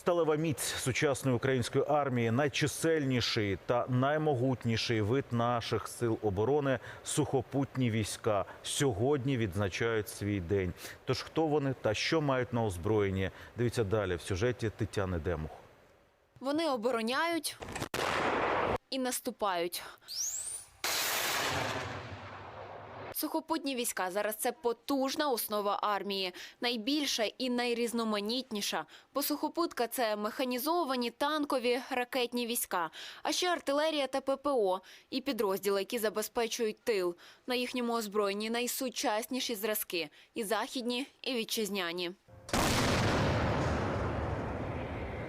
Сталева міць сучасної української армії найчисельніший та наймогутніший вид наших сил оборони сухопутні війська сьогодні відзначають свій день. Тож хто вони та що мають на озброєнні? Дивіться далі в сюжеті Тетяни Демух. Вони обороняють і наступають. Сухопутні війська зараз це потужна основа армії, найбільша і найрізноманітніша. Бо сухопутка це механізовані танкові ракетні війська, а ще артилерія та ППО і підрозділи, які забезпечують тил. На їхньому озброєнні найсучасніші зразки і західні, і вітчизняні.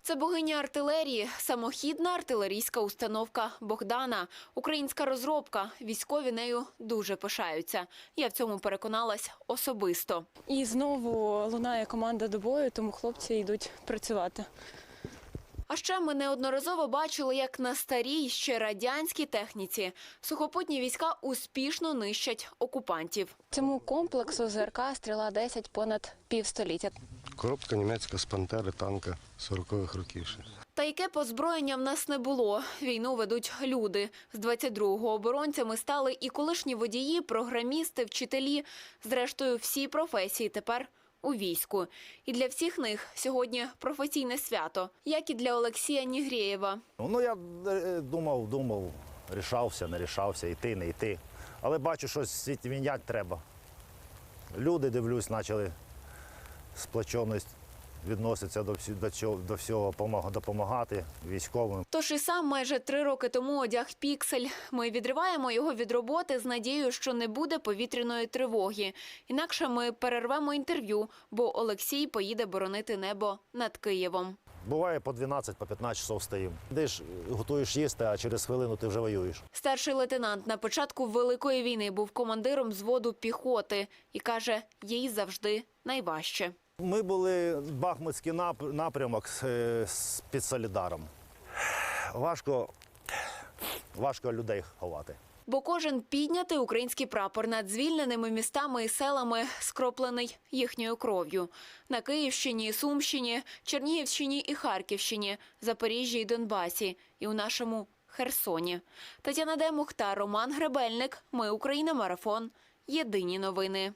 Це богиня артилерії, самохідна артилерійська установка Богдана. Українська розробка. Військові нею дуже пишаються. Я в цьому переконалась особисто. І знову лунає команда до бою, тому хлопці йдуть працювати. А ще ми неодноразово бачили, як на старій ще радянській техніці сухопутні війська успішно нищать окупантів. Цьому комплексу ЗРК стріла 10 понад півстоліття. Коробка німецька з пантери танка 40-х років. ще. Та яке позброєння в нас не було. Війну ведуть люди. З 22-го оборонцями стали і колишні водії, програмісти, вчителі. Зрештою, всі професії тепер у війську. І для всіх них сьогодні професійне свято, як і для Олексія Нігрєєва. Ну, я е, думав, думав, рішався, не рішався, йти, не йти. Але бачу, що світ міняти треба. Люди, дивлюсь, почали сплоченість відноситься до, всі- до, цього, до всього, допомагати військовим. Тож і сам майже три роки тому одяг піксель. Ми відриваємо його від роботи з надією, що не буде повітряної тривоги. Інакше ми перервемо інтерв'ю, бо Олексій поїде боронити небо над Києвом. Буває по 12, по 15 часов стоїм. Йдеш, готуєш їсти, а через хвилину ти вже воюєш. Старший лейтенант на початку Великої війни був командиром взводу піхоти і каже, їй завжди найважче. Ми були Бахмутський нап- напрямок е, під Солідаром. Важко, важко людей ховати. Бо кожен піднятий український прапор над звільненими містами і селами скроплений їхньою кров'ю. На Київщині, Сумщині, Чернігівщині і Харківщині, Запоріжжі і Донбасі, і у нашому Херсоні. Тетяна Демух та Роман Гребельник. Ми Україна. Марафон. Єдині новини.